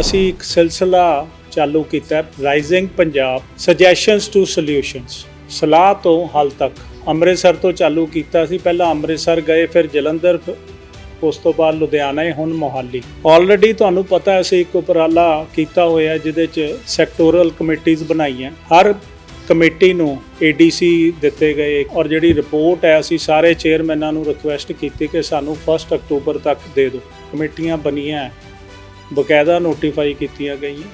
ਅਸੀਂ ਇੱਕ ਸਿਲਸਿਲਾ ਚਾਲੂ ਕੀਤਾ rising Punjab suggestions to solutions ਸਲਾਹ ਤੋਂ ਹੱਲ ਤੱਕ ਅੰਮ੍ਰਿਤਸਰ ਤੋਂ ਚਾਲੂ ਕੀਤਾ ਸੀ, ਪਹਿਲਾਂ ਅੰਮ੍ਰਿਤਸਰ ਗਏ, ਫਿਰ ਜਲੰਧਰ, ਉਸ ਤੋਂ ਬਾਅਦ ਲੁਧਿਆਣਾ ਹੀ ਹੁਣ ਮੋਹਾਲੀ। ਆਲਰੇਡੀ ਤੁਹਾਨੂੰ ਪਤਾ ਹੈ, ਅਸੀਂ ਇੱਕ ਉਪਰਾਲਾ ਕੀਤਾ ਹੋਇਆ ਜਿਹਦੇ ਚ ਸੈਕਟੋਰਲ ਕਮੇਟੀਆਂ ਬਣਾਈਆਂ। ਹਰ ਕਮੇਟੀ ਨੂੰ ਏਡੀਸੀ ਦਿੱਤੇ ਗਏ, ਔਰ ਜਿਹੜੀ ਰਿਪੋਰਟ ਹੈ, ਅਸੀਂ ਸਾਰੇ ਚੇਅਰਮੈਨਾਂ ਨੂੰ ਰਿਕੁਐਸਟ ਕੀਤੀ ਕਿ ਸਾਨੂੰ 1 ਅਕਤੂਬਰ ਤੱਕ ਦੇ ਦਿਓ। ਕਮੇਟੀਆਂ ਬਣੀਆਂ ਬਕਾਇਦਾ ਨੋਟੀਫਾਈ ਕੀਤੀਆਂ ਗਈਆਂ।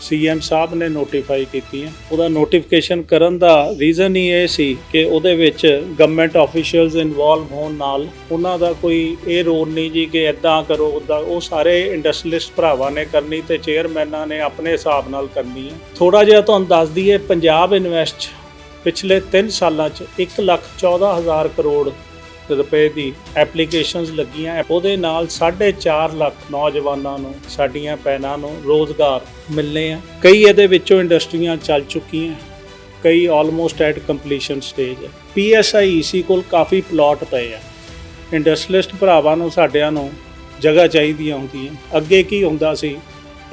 ਸੀਐਮ ਸਾਹਿਬ ਨੇ ਨੋਟੀਫਾਈ ਕੀਤੀਆਂ। ਉਹਦਾ ਨੋਟੀਫਿਕੇਸ਼ਨ ਕਰਨ ਦਾ ਰੀਜ਼ਨ ਹੀ ਇਹ ਸੀ ਕਿ ਉਹਦੇ ਵਿੱਚ ਗਵਰਨਮੈਂਟ ਆਫੀਸ਼ੀਅਲਸ ਇਨਵੋਲਵ ਹੋਣ ਨਾਲ ਉਹਨਾਂ ਦਾ ਕੋਈ ਇਹ ਰੋਲ ਨਹੀਂ ਜੀ ਕਿ ਇਦਾਂ ਕਰੋ ਉਦਾਂ ਉਹ ਸਾਰੇ ਇੰਡਸਟਰੀਲਿਸਟ ਭਰਾਵਾਂ ਨੇ ਕਰਨੀ ਤੇ ਚੇਅਰਮੈਨਾਂ ਨੇ ਆਪਣੇ ਹਿਸਾਬ ਨਾਲ ਕਰਨੀ ਹੈ। ਥੋੜਾ ਜਿਹਾ ਤੁਹਾਨੂੰ ਦੱਸ ਦਈਏ, ਪੰਜਾਬ ਇਨਵੈਸਟ ਪਿਛਲੇ 3 ਸਾਲਾਂ 'ਚ 1 ਲੱਖ 14 ਹਜ਼ਾਰ ਕਰੋੜ ਰੁਪਏ ਦੀ ਐਪਲੀਕੇਸ਼ਨਸ ਲੱਗੀਆਂ। ਉਹਦੇ ਨਾਲ 4.5 ਲੱਖ ਨੌਜਵਾਨਾਂ ਨੂੰ, ਸਾਡੀਆਂ ਪੈਨਾਂ ਨੂੰ ਰੋਜ਼ਗਾਰ ਮਿਲਨੇ ਆ। ਕਈ ਇਹਦੇ ਵਿੱਚੋਂ ਇੰਡਸਟਰੀਆਂ ਚੱਲ ਚੁੱਕੀਆਂ। ਕਈ ਆਲਮੋਸਟ ਐਟ ਕੰਪਲੀਸ਼ਨ ਸਟੇਜ ਹੈ ਪੀਐਸਆਈਸੀ ਕੋਲ ਕਾਫੀ ਪਲਾਟ ਪਏ ਆ। ਇੰਡਸਟਰੀਲਿਸਟ ਭਰਾਵਾਂ ਨੂੰ, ਸਾਡਿਆਂ ਨੂੰ ਜਗ੍ਹਾ ਚਾਹੀਦੀਆਂ ਹੁੰਦੀਆਂ। ਅੱਗੇ ਕੀ ਹੁੰਦਾ ਸੀ?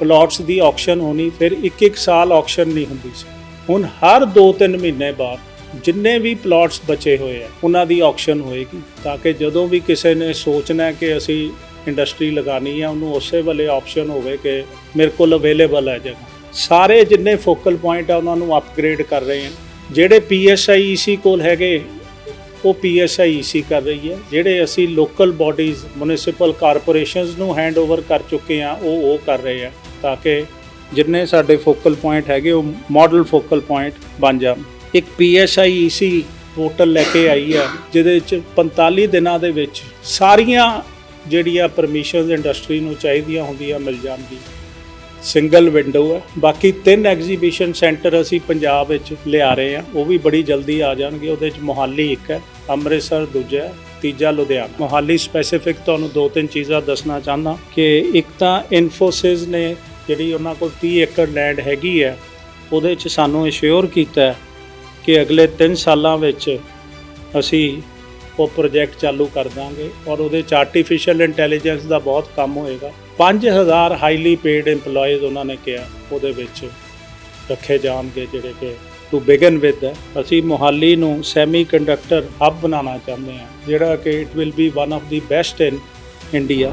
ਪਲਾਟਸ ਦੀ ਆਕਸ਼ਨ ਹੋਣੀ, ਫਿਰ ਇੱਕ ਇੱਕ ਸਾਲ ਆਕਸ਼ਨ ਨਹੀਂ ਹੁੰਦੀ ਸੀ। ਹੁਣ ਹਰ 2-3 ਮਹੀਨੇ ਬਾਅਦ ਜਿੰਨੇ ਵੀ ਪਲਾਟਸ ਬਚੇ ਹੋਏ ਆ, ਉਹਨਾਂ ਦੀ ਆਕਸ਼ਨ ਹੋਏਗੀ, ਤਾਂ ਕਿ ਜਦੋਂ ਵੀ ਕਿਸੇ ਨੇ ਸੋਚਣਾ ਕਿ ਅਸੀਂ ਇੰਡਸਟਰੀ ਲਗਾਣੀ ਹੈ ਉਹਨੂੰ ਉਸੇ ਵੇਲੇ ਆਪਸ਼ਨ ਹੋਵੇ ਕਿ ਮੇਰੇ ਕੋਲ ਅਵੇਲੇਬਲ ਹੈ ਜਗ੍ਹਾ। ਸਾਰੇ ਜਿੰਨੇ ਫੋਕਲ ਪੁਆਇੰਟ ਆ, ਉਹਨਾਂ ਨੂੰ ਅਪਗ੍ਰੇਡ ਕਰ ਰਹੇ ਆ। ਜਿਹੜੇ ਪੀਐਸਆਈਸੀ ਕੋਲ ਹੈਗੇ, ਉਹ ਪੀਐਸਆਈਸੀ ਕਰ ਰਹੀ ਹੈ। ਜਿਹੜੇ ਅਸੀਂ ਲੋਕਲ ਬਾਡੀਜ਼ ਮਿਊਨਿਸਪਲ ਕਾਰਪੋਰੇਸ਼ਨਸ ਨੂੰ ਹੈਂਡਓਵਰ ਕਰ ਚੁੱਕੇ ਆ, ਉਹ ਉਹ ਕਰ ਰਹੇ ਆ, ਤਾਂ ਕਿ ਜਿੰਨੇ ਸਾਡੇ ਫੋਕਲ ਪੁਆਇੰਟ ਹੈਗੇ, ਉਹ ਮਾਡਲ ਫੋਕਲ ਪੁਆਇੰਟ ਬਣ ਜਾਣ। ਇੱਕ ਪੀਐਸਆਈਸੀ ਪੋਰਟਲ ਲੈ ਕੇ ਆਈ ਹੈ ਜਿਹਦੇ ਵਿੱਚ 45 ਦਿਨਾਂ ਦੇ ਵਿੱਚ ਸਾਰੀਆਂ ਜਿਹੜੀਆਂ ਪਰਮਿਸ਼ਨਸ ਇੰਡਸਟਰੀ ਨੂੰ ਚਾਹੀਦੀਆਂ ਹੁੰਦੀਆਂ ਮਿਲ ਜਾਣਗੀ ਸਿੰਗਲ ਵਿੰਡੋ ਹੈ ਬਾਕੀ ਤਿੰਨ ਐਗਜ਼ੀਬਿਸ਼ਨ ਸੈਂਟਰ ਅਸੀਂ ਪੰਜਾਬ ਵਿੱਚ ਲਿਆ ਰਹੇ ਹਾਂ ਉਹ ਵੀ ਬੜੀ ਜਲਦੀ ਆ ਜਾਣਗੇ। ਉਹਦੇ ਵਿੱਚ ਮੋਹਾਲੀ ਇੱਕ ਹੈ, ਅੰਮ੍ਰਿਤਸਰ ਦੂਜਾ ਹੈ, ਤੀਜਾ ਲੁਧਿਆਣਾ। ਮੋਹਾਲੀ ਸਪੈਸੀਫਿਕ ਤੁਹਾਨੂੰ ਦੋ ਤਿੰਨ ਚੀਜ਼ਾਂ ਦੱਸਣਾ ਚਾਹੁੰਦਾ ਕਿ ਇੱਕ ਤਾਂ ਇਨਫੋਸਿਸ ਨੇ ਜਿਹੜੀ ਉਹਨਾਂ ਕੋਲ 30 ਏਕੜ ਲੈਂਡ ਹੈਗੀ ਹੈ, ਉਹਦੇ ਵਿੱਚ ਸਾਨੂੰ ਇਸ਼ੋਰ ਕੀਤਾ ਕਿ ਅਗਲੇ 3 ਸਾਲਾਂ ਵਿੱਚ ਅਸੀਂ ਉਹ ਪ੍ਰੋਜੈਕਟ ਚਾਲੂ ਕਰ ਦਾਂਗੇ ਔਰ ਉਹਦੇ ਚ ਆਰਟੀਫੀਸ਼ੀਅਲ ਇੰਟੈਲੀਜੈਂਸ ਦਾ ਬਹੁਤ ਕੰਮ ਹੋਏਗਾ। 5000 ਹਾਈਲੀ ਪੇਡ EMPLOYEES ਉਹਨਾਂ ਨੇ ਕਿਹਾ, ਉਹਦੇ ਵਿੱਚ ਰੱਖੇ ਜਾਣਗੇ ਜਿਹੜੇ ਕਿ ਟੂ ਬਿਗਨ ਵਿਦ ਅਸੀਂ ਮੋਹਾਲੀ ਨੂੰ ਸੈਮੀ ਕੰਡਕਟਰ ਹੱਬ ਬਣਾਉਣਾ ਚਾਹੁੰਦੇ ਹਾਂ, ਜਿਹੜਾ ਕਿ it will be one of the best in India